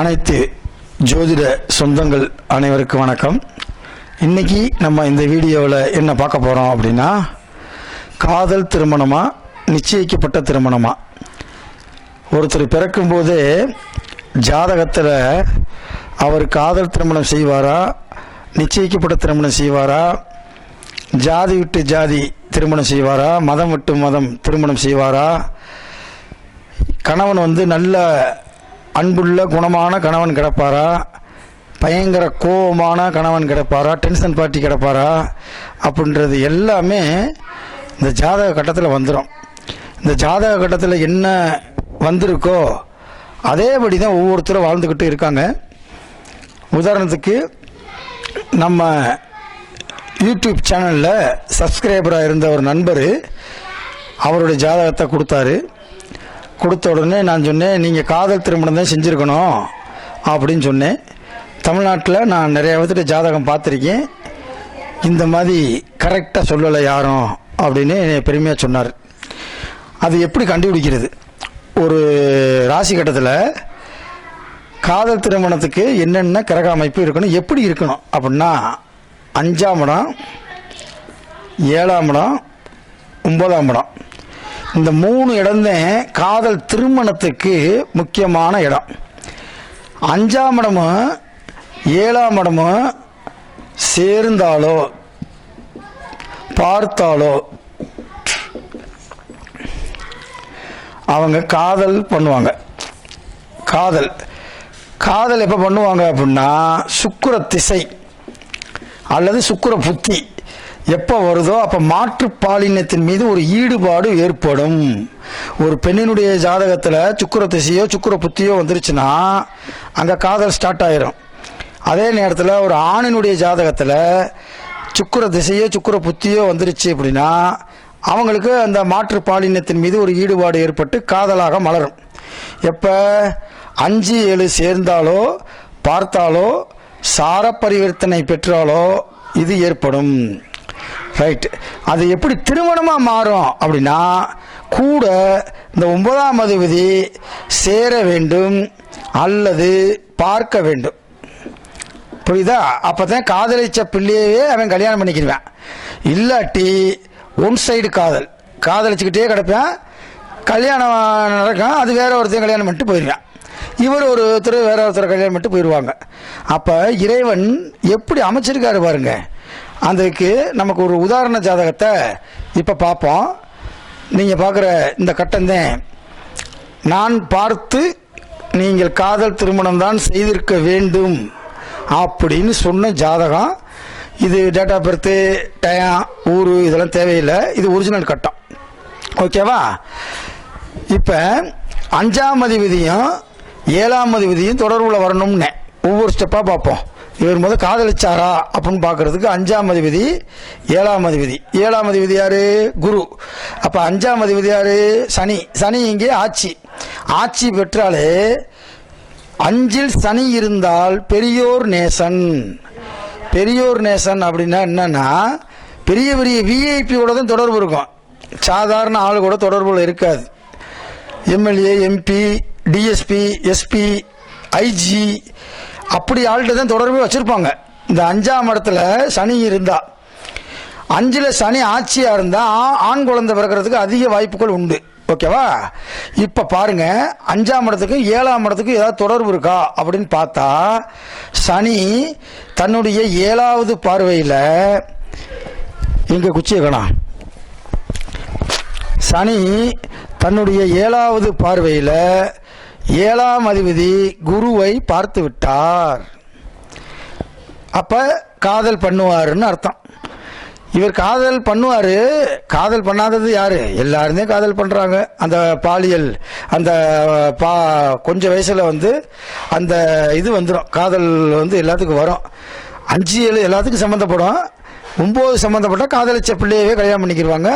அனைத்து ஜோதிட சொந்தங்கள் அனைவருக்கும் வணக்கம். இன்னைக்கு நம்ம இந்த வீடியோவில் என்ன பார்க்க போகிறோம் அப்படின்னா காதல் திருமணமாக நிச்சயிக்கப்பட்ட திருமணமாக ஒருத்தர் பிறக்கும்போதே ஜாதகத்தில் அவர் காதல் திருமணம் செய்வாரா நிச்சயிக்கப்பட்ட திருமணம் செய்வாரா ஜாதி விட்டு ஜாதி திருமணம் செய்வாரா மதம் விட்டு மதம் திருமணம் செய்வாரா? கணவன் வந்து நல்ல அன்புள்ள குணமான கணவன் கிடப்பாரா? பயங்கர கோபமான கணவன் கிடப்பாரா? Tension party கிடப்பாரா? அப்படின்றது எல்லாமே இந்த ஜாதக கட்டத்தில் வந்துடும் இந்த ஜாதக கட்டத்தில் என்ன வந்திருக்கோ அதேபடி தான் ஒவ்வொருத்தரும் வாழ்ந்துக்கிட்டு இருக்காங்க. உதாரணத்துக்கு நம்ம யூடியூப் சேனலில் சப்ஸ்கிரைபராக இருந்த ஒரு நண்பர் அவருடைய ஜாதகத்தை கொடுத்தாரு. கொடுத்த உடனே நான் சொன்னேன் நீங்கள் காதல் திருமணம் தான் செஞ்சுருக்கணும் அப்படின்னு சொன்னேன். தமிழ்நாட்டில் நான் நிறைய விதத்தில் ஜாதகம் பார்த்துருக்கேன். இந்த மாதிரி கரெக்டாக சொல்லலை யாரும் அப்படின்னு பெருமையாக சொன்னார். அது எப்படி கண்டுபிடிக்கிறது? ஒரு ராசி கட்டத்தில் காதல் திருமணத்துக்கு என்னென்ன கிரக அமைப்பு இருக்கணும் எப்படி இருக்கணும் அப்படின்னா அஞ்சாம் இடம் ஏழாம் இடம் ஒன்பதாம் இடம். இந்த மூணு இடம்தான் காதல் திருமணத்துக்கு முக்கியமான இடம். அஞ்சாம் இடமும் ஏழாம் இடமும் சேர்ந்தாலோ பார்த்தாலோ அவங்க காதல் பண்ணுவாங்க. காதல். காதல் எப்போ பண்ணுவாங்க அப்படின்னா சுக்கிர திசை அல்லது சுக்கிர புத்தி எப்போ வருதோ அப்போ மாற்று பாலினத்தின் மீது ஒரு ஈடுபாடு ஏற்படும். ஒரு பெண்ணினுடைய ஜாதகத்தில் சுக்கிர திசையோ சுக்கர புத்தியோ வந்துருச்சுன்னா அங்கே காதல் ஸ்டார்ட் ஆயிரும். அதே நேரத்தில் ஒரு ஆணினுடைய ஜாதகத்தில் சுக்கிர திசையோ சுக்கிர புத்தியோ வந்துருச்சு அப்படின்னா அவங்களுக்கு அந்த மாற்று பாலினத்தின் மீது ஒரு ஈடுபாடு ஏற்பட்டு காதலாக மலரும். எப்போ? அஞ்சு ஏழு சேர்ந்தாலோ பார்த்தாலோ சார பரிவர்த்தனை பெற்றாலோ இது ஏற்படும். ரைட் அது எப்படி திருமணமாக மாறும் அப்படின்னா கூட இந்த ஒன்பதாம் அதிபதி சேர வேண்டும் அல்லது பார்க்க வேண்டும். புரியுதா? அப்போ தான் காதலிச்ச பிள்ளையவே அவன் கல்யாணம் பண்ணிக்கிடுவான். இல்லாட்டி ஒன் சைடு காதல். காதலிச்சுக்கிட்டே கிடப்பேன். கல்யாணம் நடக்கும் அது வேற ஒருத்தையும் கல்யாணம் பண்ணிட்டு போயிடுவேன் இவர் ஒருத்தர் வேற ஒருத்தர் கல்யாணம் பண்ணிட்டு போயிடுவாங்க. அப்போ இறைவன் எப்படி அமைச்சிருக்காரு பாருங்கள் அதுக்கு நமக்கு ஒரு உதாரண ஜாதகத்தை இப்போ பார்ப்போம். நீங்கள் பார்க்குற இந்த கட்டம்தான் நான் பார்த்து நீங்கள் காதல் திருமணம் தான் செய்திருக்க வேண்டும் அப்படின்னு சொன்ன ஜாதகம். இது டேட் ஆஃப் பர்த்து டயம் ஊர் இதெல்லாம் தேவையில்லை. இது ஒரிஜினல் கட்டம். ஓகேவா இப்போ அஞ்சாம் அதிபதியும் ஏழாம் அதிபதியும் தொடர்பில் வரணும்னே. ஒவ்வொரு ஸ்டெப்பாக பார்ப்போம். இவர் முதல் காதலிச்சாரா அப்படின்னு பார்க்கறதுக்கு அஞ்சாம் அதிபதி ஏழாம் அதிபதி. ஏழாம் அதிபதி யாரு? குரு. அப்போ அஞ்சாம் அதிபதி யாரு? சனி. சனி இங்கே ஆட்சி. ஆட்சி பெற்றாலே அஞ்சில் சனி இருந்தால் பெரியோர் நேசன். பெரியோர் நேசன் அப்படின்னா என்னன்னா பெரிய பெரிய விஐபியோட தான் தொடர்பு இருக்கும். சாதாரண ஆளு கூட தொடர்புல இருக்காது. MLA MP DSP SP IG அப்படி ஆள்கிட்ட தான் தொடர்பு வச்சுருப்பாங்க. இந்த அஞ்சாம் இடத்துல சனி இருந்தால் அஞ்சில் சனி ஆட்சியாக இருந்தால் ஆண் குழந்தை பிறக்கிறதுக்கு அதிக வாய்ப்புகள் உண்டு. ஓகேவா? இப்போ பாருங்க அஞ்சாம் இடத்துக்கும் ஏழாம் இடத்துக்கும் ஏதாவது தொடர்பு இருக்கா அப்படின்னு பார்த்தா சனி தன்னுடைய ஏழாவது பார்வையில் இங்கே குச்சியை வேணாம் சனி தன்னுடைய ஏழாவது பார்வையில் ஏழாம் அதிபதி குருவை பார்த்து விட்டார் அப்ப காதல் பண்ணுவாருன்னு அர்த்தம். இவர் காதல் பண்ணுவார். காதல் பண்ணாதது யார்? எல்லாருமே காதல் பண்ணுறாங்க அந்த பாலியல் அந்த பா கொஞ்சம் வயசில் வந்து அந்த இது வந்துடும் காதல் வந்து எல்லாத்துக்கும் வரும். அஞ்சு ஏழு எல்லாத்துக்கும் சம்மந்தப்படும் ஒம்பது சம்மந்தப்பட்ட காதலிச்ச பிள்ளையவே கல்யாணம் பண்ணிக்கிடுவாங்க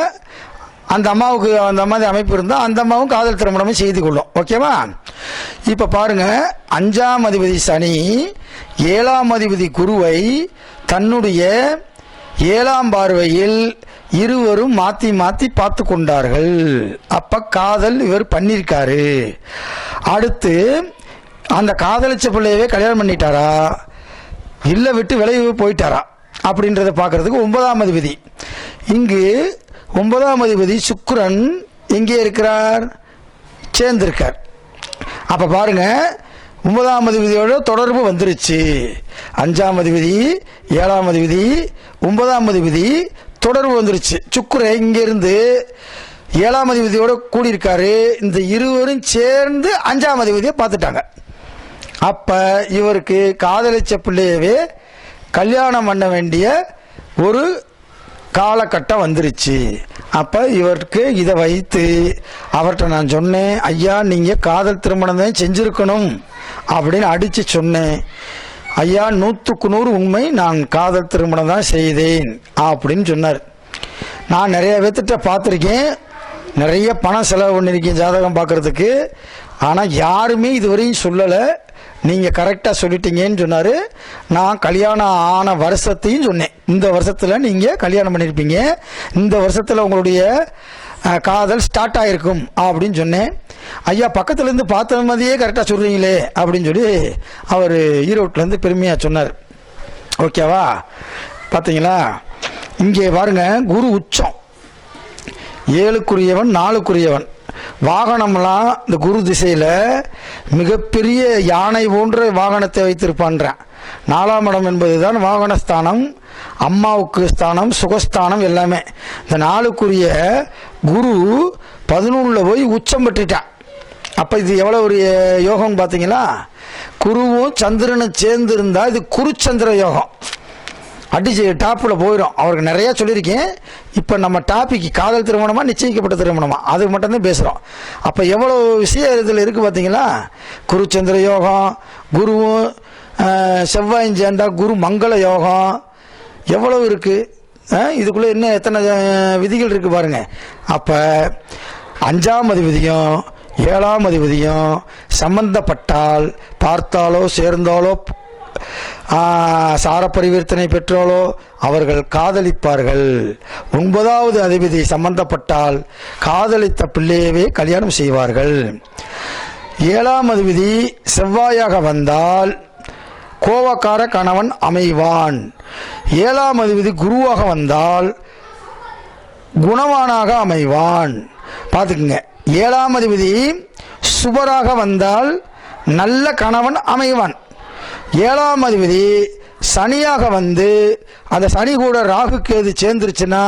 அந்த அம்மாவுக்கு அந்த மாதிரி அமைப்பு இருந்தால் அந்த அம்மாவும் காதல் திருமணமே செய்து கொள்ளும். ஓகேவா இப்போ பாருங்க அஞ்சாம் அதிபதி சனி ஏழாம் அதிபதி குருவை தன்னுடைய ஏழாம் பார்வையில் இருவரும் மாற்றி மாற்றி பார்த்து கொண்டார்கள். அப்போ காதல் இவர் பண்ணியிருக்காரு அடுத்து அந்த காதலிச்ச பிள்ளையவே கல்யாணம் பண்ணிட்டாரா? இல்லை விட்டு விளைவு போயிட்டாரா? அப்படின்றத பார்க்கறதுக்கு ஒன்பதாம் அதிபதி. இங்கு ஒன்பதாம் அதிபதி சுக்ரன் எங்கே இருக்கிறார்? சேர்ந்திருக்கார். அப்போ பாருங்க ஒன்பதாம் அதிபதியோட தொடர்பு வந்துருச்சு. அஞ்சாம் அதிபதி ஏழாம் அதிபதி ஒன்பதாம் அதிபதி தொடர்பு வந்துருச்சு. சுக்குரை இங்கேருந்து ஏழாம் அதிபதியோட கூடியிருக்காரு. இந்த இருவரும் சேர்ந்து அஞ்சாம் அதிபதியை பார்த்துட்டாங்க. அப்போ இவருக்கு காதலிச்ச பிள்ளையவே கல்யாணம் பண்ண வேண்டிய ஒரு காலகட்டம் வந்துருச்சு. அப்போ இவருக்கு இதை வைத்து அவர்கிட்ட நான் சொன்னேன் ஐயா நீங்கள் காதல் திருமணம் தான் செஞ்சுருக்கணும். அப்படின்னு அடித்து சொன்னேன். ஐயா நூற்றுக்கு நூறு உண்மை நான் காதல் திருமணம் தான் செய்தேன். அப்படின்னு சொன்னார். நான் நிறைய பேர்த்திட்ட பார்த்துருக்கேன். நிறைய பணம் செலவு பண்ணியிருக்கேன் ஜாதகம் பார்க்கறதுக்கு. ஆனால் யாருமே இதுவரையும் சொல்லலை. நீங்கள் கரெக்டாக சொல்லிட்டீங்கன்னு சொன்னார். நான் கல்யாணம் ஆன வருஷத்தையும் சொன்னேன். இந்த வருஷத்தில் நீங்கள் கல்யாணம் பண்ணியிருப்பீங்க இந்த வருஷத்தில் உங்களுடைய காதல் ஸ்டார்ட் ஆகிருக்கும் அப்படின்னு சொன்னேன். ஐயா பக்கத்துலேருந்து பார்த்த மாதிரியே கரெக்டாக சொல்கிறீங்களே அப்படின்னு சொல்லி அவர் ஈரோட்டிலேருந்து பெருமையாக சொன்னார். ஓகேவா பார்த்தீங்களா இங்கே பாருங்க குரு உச்சம். ஏழுக்குரியவன் நாலுக்குரியவன். வாகனம்லாம் இந்த குரு திசையில் மிகப்பெரிய யானை போன்ற வாகனத்தை வைத்திருப்பான்றான். நாலாம் இடம் என்பதுதான் வாகனஸ்தானம் அம்மாவுக்கு ஸ்தானம் சுகஸ்தானம் எல்லாமே. இந்த நாளுக்குரிய குரு பதினொன்றில் போய் உச்சம் பெற்றுட்டான். அப்போ இது எவ்வளோ ஒரு யோகம்னு பார்த்தீங்களா குருவும் சந்திரனும் சேர்ந்து இருந்தால் இது குருச்சந்திர யோகம். அடிச்சு டாப்பில் போயிடும் அவருக்கு நிறையா சொல்லியிருக்கேன். இப்போ நம்ம டாபிக் காதல் திருமணமா நிச்சயிக்கப்பட்ட திருமணமாக அது மட்டும்தான் பேசுகிறோம் அப்போ எவ்வளோ விஷயம் இதில் இருக்குது பார்த்தீங்களா குருச்சந்திர யோகம் குருவும் ஆஹ், செவ்வாயும் சேர்ந்தா குரு மங்கள யோகம். எவ்வளவு இருக்குது இதுக்குள்ளே இன்னும் எத்தனை விதிகள் இருக்குது பாருங்க. அப்போ அஞ்சாம் அதிபதியும் ஏழாம் அதிபதியும் சம்பந்தப்பட்டால் பார்த்தாலோ சேர்ந்தாலோ சார பரிவர்த்தனை பெற்றாலோ அவர்கள் காதலிப்பார்கள். ஒன்பதாவது அதிபதி சம்பந்தப்பட்டால் காதலித்த பிள்ளையவே கல்யாணம் செய்வார்கள். ஏழாம் அதிபதி செவ்வாயாக வந்தால் கோவக்கார கணவன் அமைவான். ஏழாம் அதிபதி குருவாக வந்தால் குணவானாக அமைவான். பார்த்துக்குங்க. ஏழாம் அதிபதி சுபராக வந்தால் நல்ல கணவன் அமைவான். ஏழாம் அதிபதி சனியாக வந்து அந்த சனி கூட ராகு கேது சேர்ந்துருச்சுன்னா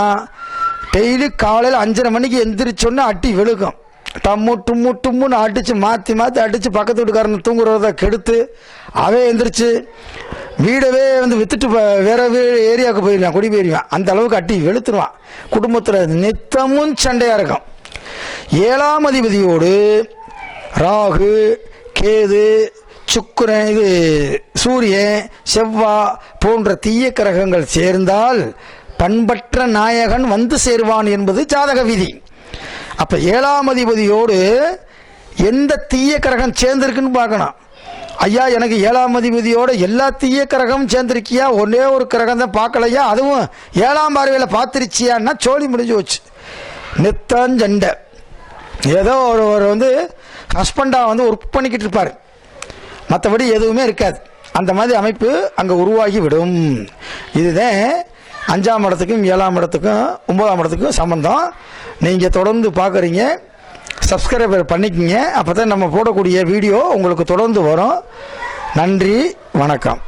டெய்லி காலையில் அஞ்சரை மணிக்கு எந்திரிச்சோன்னா அட்டி வெளுக்கும் டம்மு டும்மு டும்முன்னு அடித்து மாற்றி மாற்றி அடித்து பக்கத்து வீட்டுக்காரன் தூங்குறத கெடுத்து அவே எந்திரிச்சு வீடவே வந்து வித்துட்டு வேற ஏரியாவுக்கு போயிடுவான் குடி போயிடுவான். அந்த அளவுக்கு அட்டி வெளுத்துருவான். குடும்பத்தில் நித்தமும் சண்டையாக இருக்கும். ஏழாம் அதிபதியோடு ராகு கேது சுக்கிரன் இது சூரியன் செவ்வா போன்ற தீய கிரகங்கள் சேர்ந்தால் பண்பற்ற நாயகன் வந்து சேர்வான் என்பது ஜாதக விதி. அப்ப ஏழாம் அதிபதியோடு எந்த தீய கிரகம் சேர்ந்திருக்குன்னு பார்க்கணும். ஐயா எனக்கு ஏழாம் அதிபதியோட எல்லா தீய கிரகமும் சேர்ந்திருக்கியா? ஒரே ஒரு கிரகம் தான் பார்க்கலையா? அதுவும் ஏழாம் பார்வையில் பார்த்துருச்சியான்னா சோழி முடிஞ்சு போச்சு. நித்தஞ்சண்டை ஏதோ ஒருவர் வந்து ஹஸ்பண்டாக வந்து ஒர்க் பண்ணிக்கிட்டு இருப்பார். மற்றபடி எதுவுமே இருக்காது. அந்த மாதிரி அமைப்பு அங்கே உருவாகி விடும் இதுதான் அஞ்சாம் இடத்துக்கும் ஏழாம் இடத்துக்கும் ஒன்பதாம் இடத்துக்கும் சம்பந்தம். நீங்கள் தொடர்ந்து பார்க்குறீங்க சப்ஸ்கிரைபர் பண்ணிக்கோங்க அப்போ தான் நம்ம போடக்கூடிய வீடியோ உங்களுக்கு தொடர்ந்து வரும். நன்றி வணக்கம்.